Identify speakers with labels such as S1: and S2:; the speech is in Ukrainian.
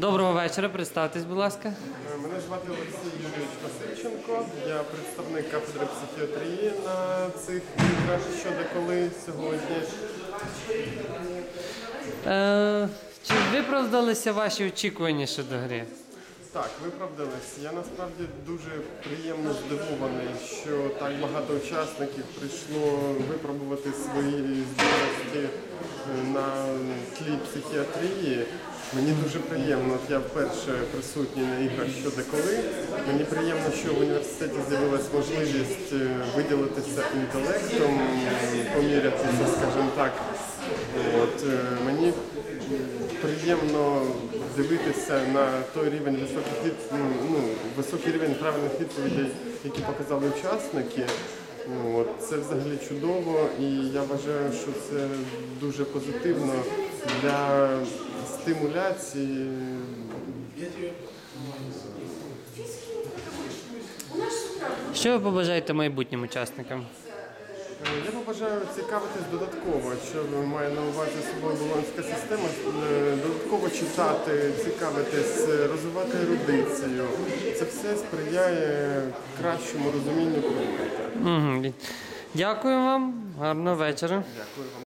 S1: Доброго вечора, представтесь, будь ласка.
S2: Мене звати Олексій Юрійович Васильченко. Я представник кафедри психіатрії на цих іграх що де коли сьогодні.
S1: Е, чи виправдалися ваші очікування щодо гри?
S2: Так, виправдались. Я насправді дуже приємно здивований, що так багато учасників прийшло випробувати свої здібності е, на тлі психіатрії. Мені дуже приємно, от я вперше присутній на іграх що де коли. Мені приємно, що в університеті з'явилась можливість е, виділитися інтелектом, помірятися, скажімо так. От, е, мені приємно дивитися на той рівень високих ну, високий рівень правильних відповідей, які показали учасники. Ну, От, це взагалі чудово, і я вважаю, що це дуже позитивно для стимуляції
S1: Що ви побажаєте майбутнім учасникам?
S2: Е, Я побажаю цікавитись додатково, що має на увазі собою болонська система, е, додатково читати, цікавитись, е, розвивати ерудицію. Це все сприяє кращому розумінню предмета.
S1: Дякую вам, гарного вечора.
S2: Дякую вам.